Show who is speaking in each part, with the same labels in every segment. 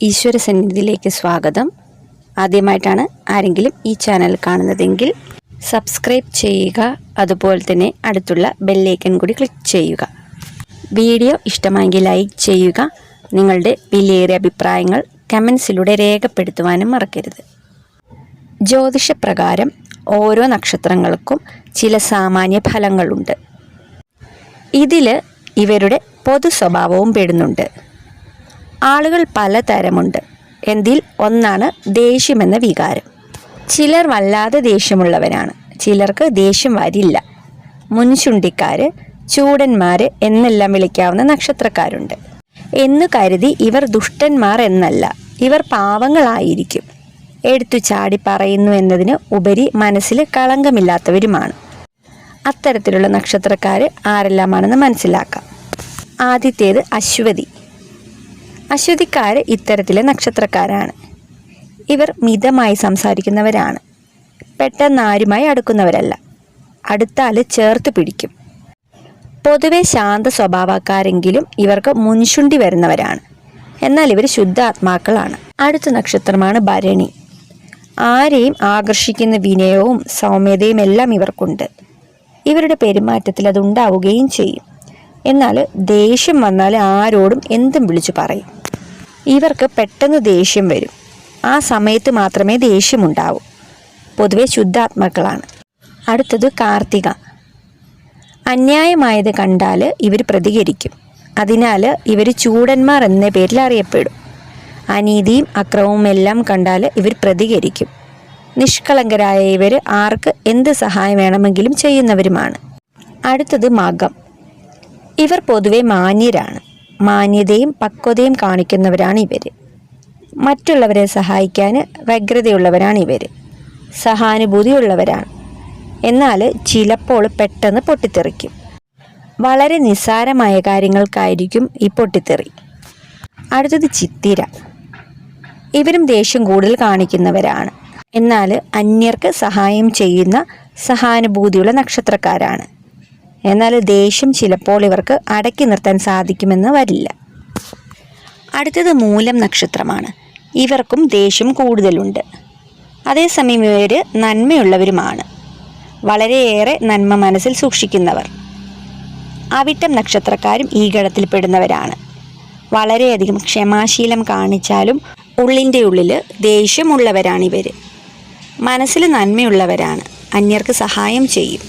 Speaker 1: ഈശ്വര സന്നിധിയിലേക്ക് സ്വാഗതം. ആദ്യമായിട്ടാണ് ആരെങ്കിലും ഈ ചാനൽ കാണുന്നതെങ്കിൽ സബ്സ്ക്രൈബ് ചെയ്യുക അതുപോലെ തന്നെ അടുത്തുള്ള ബെല്ലേക്കൻ കൂടി ക്ലിക്ക് ചെയ്യുക. വീഡിയോ ഇഷ്ടമായെങ്കിൽ ലൈക്ക് ചെയ്യുക നിങ്ങളുടെ വിലയേറിയ അഭിപ്രായങ്ങൾ കമൻസിലൂടെ രേഖപ്പെടുത്തുവാനും മറക്കരുത്. ജ്യോതിഷപ്രകാരം ഓരോ നക്ഷത്രങ്ങൾക്കും ചില സാമാന്യ ഫലങ്ങളുണ്ട്. ഇതിൽ ഇവരുടെ പൊതു സ്വഭാവവും പെടുന്നുണ്ട്. ആളുകൾ പലതരമുണ്ട്. എന്തിൽ ഒന്നാണ് ദേഷ്യമെന്ന വികാരം. ചിലർ വല്ലാതെ ദേഷ്യമുള്ളവരാണ്. ചിലർക്ക് ദേഷ്യം വരില്ല. മുൻചുണ്ടിക്കാര് ചൂടന്മാര് എന്നെല്ലാം വിളിക്കാവുന്ന നക്ഷത്രക്കാരുണ്ട്. എന്ന് കരുതി ഇവർ ദുഷ്ടന്മാർ എന്നല്ല. ഇവർ പാവങ്ങളായിരിക്കും. എടുത്തു ചാടി പറയുന്നു എന്നതിന് ഉപരി മനസ്സിൽ കളങ്കമില്ലാത്തവരുമാണ്. അത്തരത്തിലുള്ള നക്ഷത്രക്കാർ ആരെല്ലാമാണെന്ന് മനസ്സിലാക്കാം. ആദ്യത്തേത് അശ്വതി. അശ്വതിക്കാർ ഇത്തരത്തിലെ നക്ഷത്രക്കാരാണ്. ഇവർ മിതമായി സംസാരിക്കുന്നവരാണ്. പെട്ടെന്ന് ആരുമായി അടുക്കുന്നവരല്ല. അടുത്താൽ ചേർത്ത് പിടിക്കും. പൊതുവെ ശാന്ത സ്വഭാവക്കാരെങ്കിലും ഇവർക്ക് മുൻശുണ്ടി വരുന്നവരാണ്. എന്നാൽ ഇവർ ശുദ്ധാത്മാക്കളാണ്. അടുത്ത നക്ഷത്രമാണ് ഭരണി. ആരെയും ആകർഷിക്കുന്ന വിനയവും സൗമ്യതയും എല്ലാം ഇവർക്കുണ്ട്. ഇവരുടെ പെരുമാറ്റത്തിൽ അതുണ്ടാവുകയും ചെയ്യും. എന്നാൽ ദേഷ്യം വന്നാൽ ആരോടും എന്തും വിളിച്ചു പറയും. ഇവർക്ക് പെട്ടെന്ന് ദേഷ്യം വരും. ആ സമയത്ത് മാത്രമേ ദേഷ്യമുണ്ടാവൂ. പൊതുവെ ശുദ്ധാത്മാക്കളാണ്. അടുത്തത് കാർത്തിക. അന്യായമായത് കണ്ടാൽ ഇവർ പ്രതികരിക്കും. അതിനാൽ ഇവർ ചൂടന്മാർ എന്ന പേരിൽ അറിയപ്പെടും. അനീതിയും അക്രമവും എല്ലാം കണ്ടാൽ ഇവർ പ്രതികരിക്കും. നിഷ്കളങ്കരായ ഇവർ ആർക്ക് എന്ത് സഹായം വേണമെങ്കിലും ചെയ്യുന്നവരുമാണ്. അടുത്തത് മകം. ഇവർ പൊതുവെ മാന്യരാണ്. മാന്യതയും പക്വതയും കാണിക്കുന്നവരാണ് ഇവർ മറ്റുള്ളവരെ സഹായിക്കാൻ വ്യഗ്രതയുള്ളവരാണ് ഇവർ സഹാനുഭൂതിയുള്ളവരാണ്. എന്നാൽ ചിലപ്പോൾ പെട്ടെന്ന് പൊട്ടിത്തെറിക്കും. വളരെ നിസ്സാരമായ കാര്യങ്ങൾക്കായിരിക്കും ഈ പൊട്ടിത്തെറി. അടുത്തത് ചിത്തിര. ഇവരും ദേഷ്യം കൂടുതൽ കാണിക്കുന്നവരാണ്. എന്നാൽ അന്യർക്ക് സഹായം ചെയ്യുന്ന സഹാനുഭൂതിയുള്ള നക്ഷത്രക്കാരാണ്. എന്നാൽ ദേഷ്യം ചിലപ്പോൾ ഇവർക്ക് അടക്കി നിർത്താൻ സാധിക്കുമെന്ന് വരില്ല. അടുത്തത് മൂലം നക്ഷത്രമാണ്. ഇവർക്കും ദേഷ്യം കൂടുതലുണ്ട്. അതേസമയം ഇവർ നന്മയുള്ളവരുമാണ്. വളരെയേറെ നന്മ മനസ്സിൽ സൂക്ഷിക്കുന്നവർ. അവിട്ടം നക്ഷത്രക്കാരും ഈ ഗണത്തിൽപ്പെടുന്നവരാണ് വളരെയധികം ക്ഷമാശീലം കാണിച്ചാലും ഉള്ളിന്റെ ഉള്ളിൽ ദേഷ്യമുള്ളവരാണിവർ മനസ്സിൽ നന്മയുള്ളവരാണ്. അന്യർക്ക് സഹായം ചെയ്യും.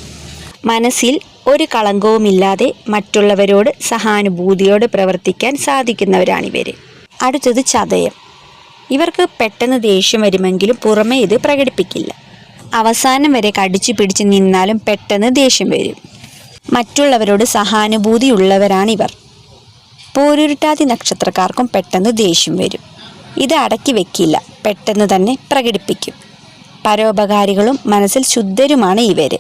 Speaker 1: മനസ്സിൽ ഒരു കളങ്കവുമില്ലാതെ മറ്റുള്ളവരോട് സഹാനുഭൂതിയോട് പ്രവർത്തിക്കാൻ സാധിക്കുന്നവരാണിവർ അടുത്തത് ചതയം. ഇവർക്ക് പെട്ടെന്ന് ദേഷ്യം വരുമെങ്കിലും പുറമേ ഇത് പ്രകടിപ്പിക്കില്ല. അവസാനം വരെ കടിച്ചു പിടിച്ച് നിന്നാലും പെട്ടെന്ന് ദേഷ്യം വരും. മറ്റുള്ളവരോട് സഹാനുഭൂതിയുള്ളവരാണിവർ പോരുരുട്ടാതി നക്ഷത്രക്കാർക്കും പെട്ടെന്ന് ദേഷ്യം വരും. ഇത് അടക്കി വെക്കില്ല പെട്ടെന്ന് തന്നെ പ്രകടിപ്പിക്കും. പരോപകാരികളും മനസ്സിൽ ശുദ്ധരുമാണ് ഇവർ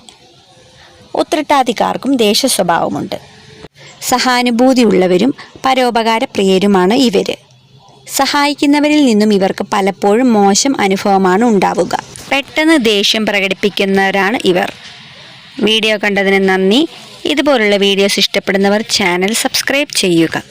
Speaker 1: ഉത്രട്ടാതിക്കാർക്കും ദേശസ്വഭാവമുണ്ട്. സഹാനുഭൂതിയുള്ളവരും പരോപകാരപ്രിയരുമാണ് ഇവർ സഹായിക്കുന്നവരിൽ നിന്നും ഇവർക്ക് പലപ്പോഴും മോശം അനുഭവമാണ് ഉണ്ടാവുക. പെട്ടെന്ന് ദേഷ്യം പ്രകടിപ്പിക്കുന്നവരാണ് ഇവർ. വീഡിയോ കണ്ടതിന് നന്ദി. ഇതുപോലുള്ള വീഡിയോസ് ഇഷ്ടപ്പെടുന്നവർ ചാനൽ സബ്സ്ക്രൈബ് ചെയ്യുക.